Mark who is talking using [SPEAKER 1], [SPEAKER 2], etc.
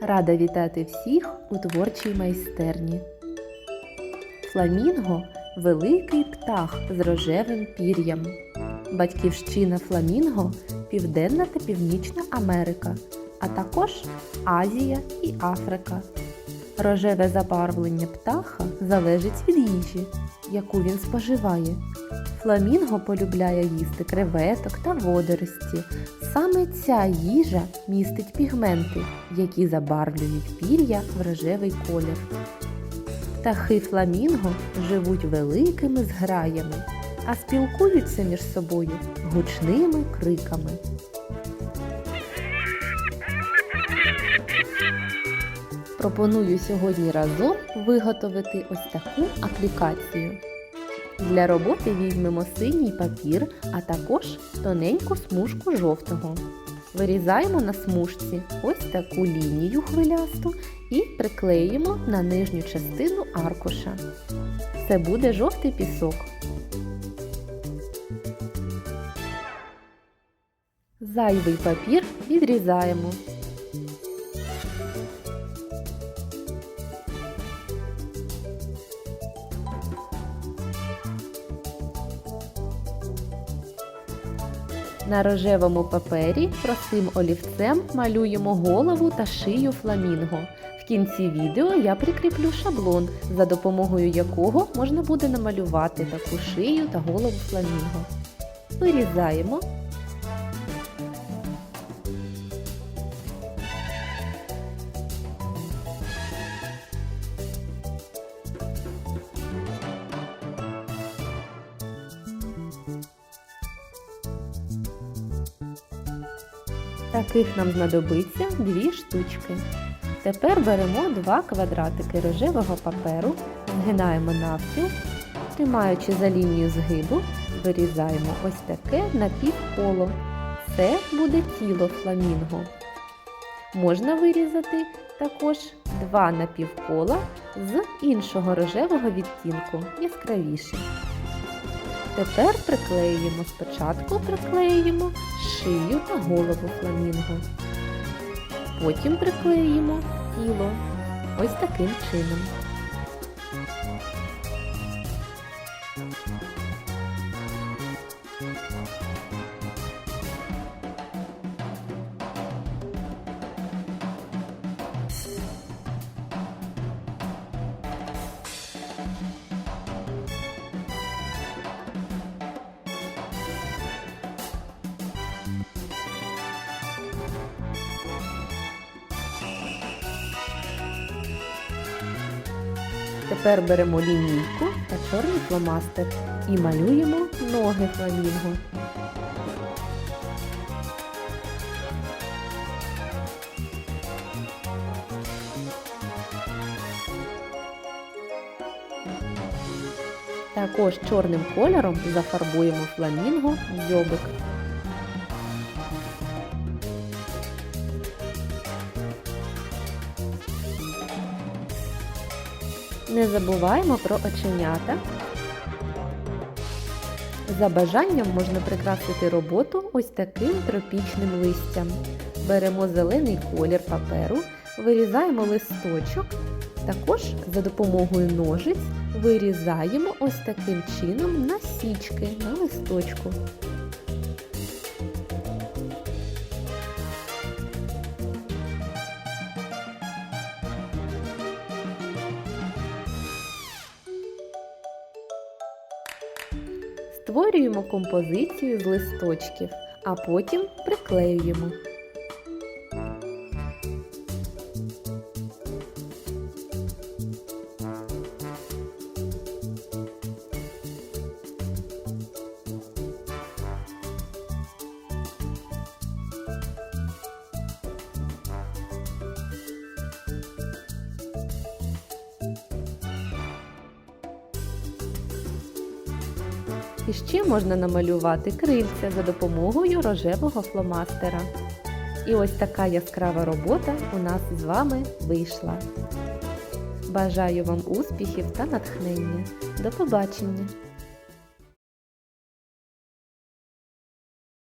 [SPEAKER 1] Рада вітати всіх у творчій майстерні. Фламінго великий птах з рожевим пір'ям. Батьківщина фламінго Південна та Північна Америка, а також Азія і Африка. Рожеве забарвлення птаха залежить від їжі, яку він споживає. Фламінго полюбляє їсти креветок та водорості. Саме ця їжа містить пігменти, які забарвлюють пір'я в рожевий колір. Птахи фламінго живуть великими зграями, а спілкуються між собою гучними криками. Пропоную сьогодні разом виготовити ось таку аплікацію. Для роботи візьмемо синій папір, а також тоненьку смужку жовтого. Вирізаємо на смужці ось таку лінію хвилясту і приклеїмо на нижню частину аркуша. Це буде жовтий пісок. Зайвий папір відрізаємо. На рожевому папері простим олівцем малюємо голову та шию фламінго. В кінці відео я прикріплю шаблон, за допомогою якого можна буде намалювати таку шию та голову фламінго. Вирізаємо. Таких нам знадобиться дві штучки. Тепер беремо два квадратики рожевого паперу, згинаємо навпіл, тримаючи за лінію згибу, вирізаємо ось таке напівколо. Це буде тіло фламінго. Можна вирізати також два напівкола з іншого рожевого відтінку, яскравіше. Тепер приклеюємо спочатку приклеюємо шию та голову фламінго. Потім приклеїмо тіло ось таким чином. Тепер беремо лінійку та чорний фломастер і малюємо ноги фламінго. Також чорним кольором зафарбуємо фламінго дзьобик. Не забуваємо про оченята. За бажанням можна прикрасити роботу ось таким тропічним листям. Беремо зелений колір паперу, вирізаємо листочок. Також за допомогою ножиць вирізаємо ось таким чином насічки на листочку. Створюємо композицію з листочків, а потім приклеюємо. І ще можна намалювати крильця за допомогою рожевого фломастера. І ось така яскрава робота у нас з вами вийшла. Бажаю вам успіхів та натхнення. До побачення!